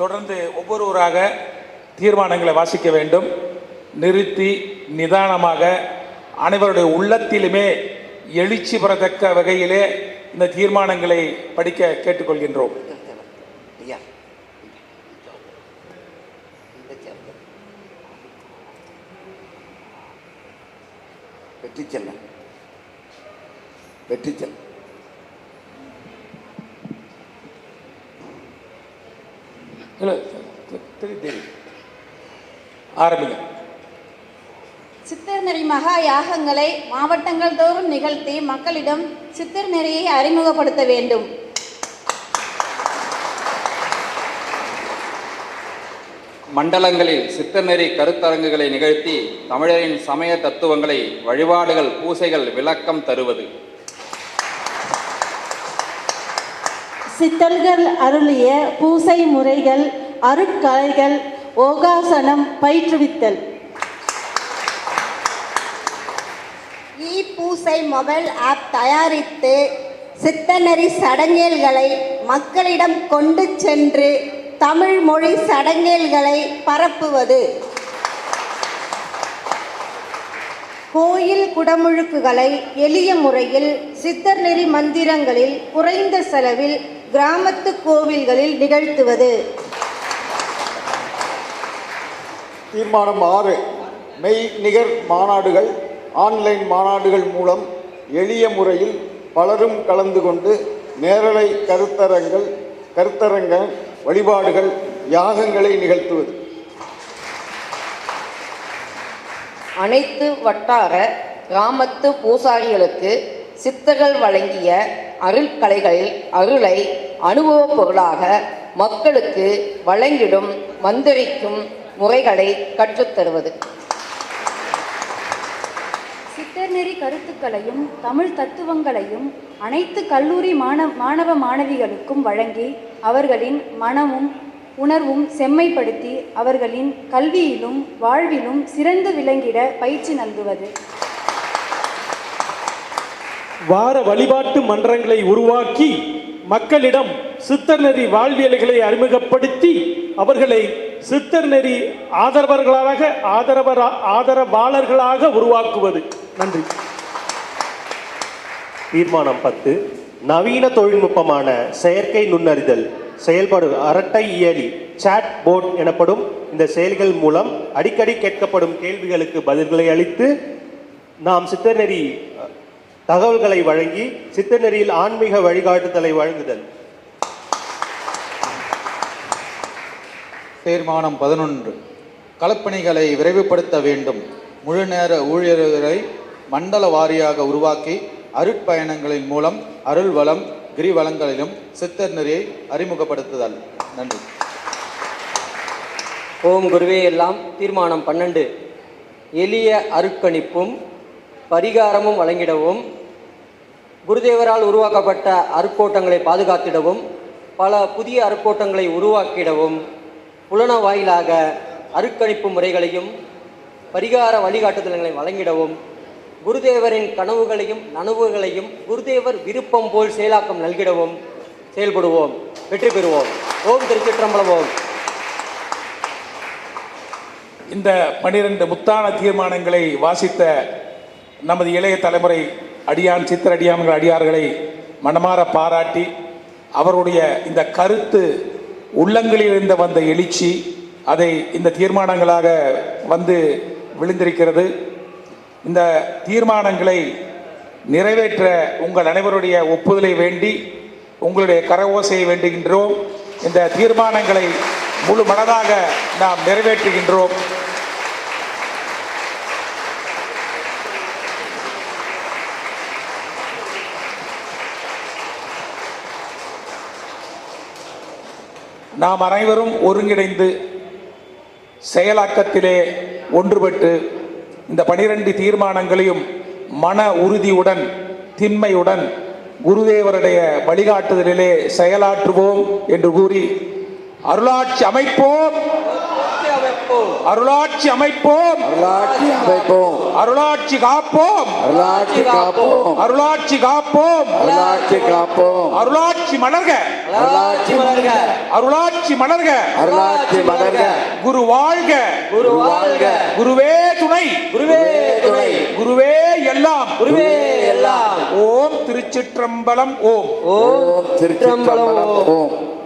தொடர்ந்து ஒவ்வொருவராக தீர்மானங்களை வாசிக்க வேண்டும். நிறுத்தி நிதானமாக அனைவருடைய உள்ளத்திலுமே எழுச்சி பெறத்தக்க வகையிலே இந்த தீர்மானங்களை படிக்க கேட்டுக்கொள்கின்றோம். வெற்றி செல்ல வெற்றி செல்ல இல்லை திரு தேவி ஆரம்பிங்க. சித்தர் நெறி மகா யாகங்களை மாவட்டங்கள் தோறும் நிகழ்த்தி மக்களிடம் சித்தர் நெறியை அறிமுகப்படுத்த வேண்டும். மண்டலங்களில் சித்தநெறி கருத்தரங்குகளை நிகழ்த்தி தமிழரின் சமய தத்துவங்களை வழிபாடுகள் பூசைகள் விளக்கம் தருவது. சித்தர்கள் அருளிய பூசை முறைகள் அருட்கலைகள் ஓகாசனம் பயிற்றுவித்தல். இ பூசை மொபைல் ஆப் தயாரித்து சித்தநெறி சடங்கேல்களை மக்களிடம் கொண்டு சென்று தமிழ் மொழி சடங்கேல்களை பரப்புவது. கோயில் குடமுழுக்குகளை எளிய முறையில் சித்தர் நெறி மந்திரங்களில் குறைந்த செலவில் கிராமத்து கோவில்களில் நிகழ்த்துவது. தீர்மானம் ஆறு. மெய் நிகர் மாநாடுகள். ஆன்லைன் மாநாடுகள் மூலம் எளிய முறையில் பலரும் கலந்து கொண்டு நேரலை கருத்தரங்கள் கருத்தரங்க வழிபாடுகள் யாகங்களை நிகழ்த்துவது. அனைத்து வட்டார கிராமத்து பூசாரிகளுக்கு சித்தர்கள் வழங்கிய அருள்கலைகளில் அருளை அனுபவப் பொருளாக மக்களுக்கு வழங்கிடும் மந்திரிக்கும் முறைகளை கற்றுத்தருவது சித்தர்நெறி கருத்துக்களையும் தமிழ் தத்துவங்களையும் அனைத்து கல்லூரி மாண மாணவ மாணவிகளுக்கும் வழங்கி அவர்களின் மனமும் உணர்வும் செம்மைப்படுத்தி அவர்களின் கல்வியிலும் வாழ்விலும் சிறந்து விளங்கிட பயிற்சி நல்குவது. வார வழிபாட்டு மன்றங்களை உருவாக்கி மக்களிடம் சித்தர் நெறி வாழ்வியல்களை அறிமுகப்படுத்தி அவர்களை சித்தர் நெறி ஆதரவர்களாக ஆதரவரா ஆதரவாளர்களாக உருவாக்குவது. நன்றி. தீர்மானம் பத்து. நவீன தொழில்நுட்பமான செயற்கை நுண்ணறிதல் செயல்பாடு அரட்டை இயலி சாட் போர்ட் எனப்படும் இந்த செயல்கள் மூலம் அடிக்கடி கேட்கப்படும் கேள்விகளுக்கு பதில்களை அளித்து நாம் சித்தநெறி நெறி தகவல்களை வழங்கி சித்தநெறியில் ஆன்மீக வழிகாட்டுதலை வழங்குதல். தீர்மானம் பதினொன்று. களப்பணிகளை விரைவுபடுத்த வேண்டும். முழு நேர ஊழியர்களை மண்டல வாரியாக உருவாக்கி அருட்பயணங்களின் மூலம் அருள் வளம் கிரிவலங்களிலும் சித்தர் நெறியை அறிமுகப்படுத்துதல். நன்றி. ஓம் குருவே எல்லாம் தீர்மானம் பன்னெண்டு. எளிய அருட்கணிப்பும் பரிகாரமும் வழங்கிடவும் குருதேவரால் உருவாக்கப்பட்ட அருக்கோட்டங்களை பாதுகாத்திடவும் பல புதிய அருக்கோட்டங்களை உருவாக்கிடவும் புலன வாயிலாக அருக்கணிப்பு முறைகளையும் பரிகார வழிகாட்டுதல்களை வழங்கிடவும் குருதேவரின் கனவுகளையும் நனவுகளையும் குருதேவர் விருப்பம் போல் செயலாக்கம் நல்கிடவும் செயல்படுவோம். வெற்றி பெறுவோம். ஓம் திருச்சிற்றம்பலம் ஓம் இந்த பனிரெண்டு முத்தான தீர்மானங்களை வாசித்த நமது இளைய தலைமுறை அடியான் சித்திரடியான்கள் அடியார்களை மனமாற பாராட்டி அவருடைய இந்த கருத்து உள்ளங்களில் இருந்து வந்த எழுச்சி அதை இந்த தீர்மானங்களாக வந்து விழுந்திருக்கிறது. இந்த தீர்மானங்களை நிறைவேற்ற உங்கள் அனைவருடைய ஒப்புதலை வேண்டி உங்களுடைய கரவோசையை வேண்டுகின்றோம். இந்த தீர்மானங்களை முழு மனதாக நாம் நிறைவேற்றுகின்றோம். நாம் அனைவரும் ஒருங்கிணைந்து செயலாக்கத்திலே ஒன்றுபட்டு இந்த பனிரெண்டு தீர்மானங்களையும் மன உறுதியுடன் திண்மையுடன் குருதேவருடைய வழிகாட்டுதலிலே செயலாற்றுவோம் என்று கூறி அருளாட்சி அமைப்போம். அருளாட்சி அமைப்போம். அருளாட்சி அமைப்போம். அருளாட்சி காப்போம். அருளாட்சி காப்போம். அருளாட்சி காப்போம். அருளாட்சி காப்போம். அருளாட்சி மலர்க. அருளாட்சி மலர்க. அருளாட்சி மலர்க. அருளாட்சி மலர்க. குரு வாழ்க. குரு வாழ்க. குருவே துணை. குருவே துணை. குருவே எல்லாம். குருவே எல்லாம். ஓம் திருச்சிற்றம்பலம். ஓம். ஓம் திருச்சிற்றம்பலம். ஓம்.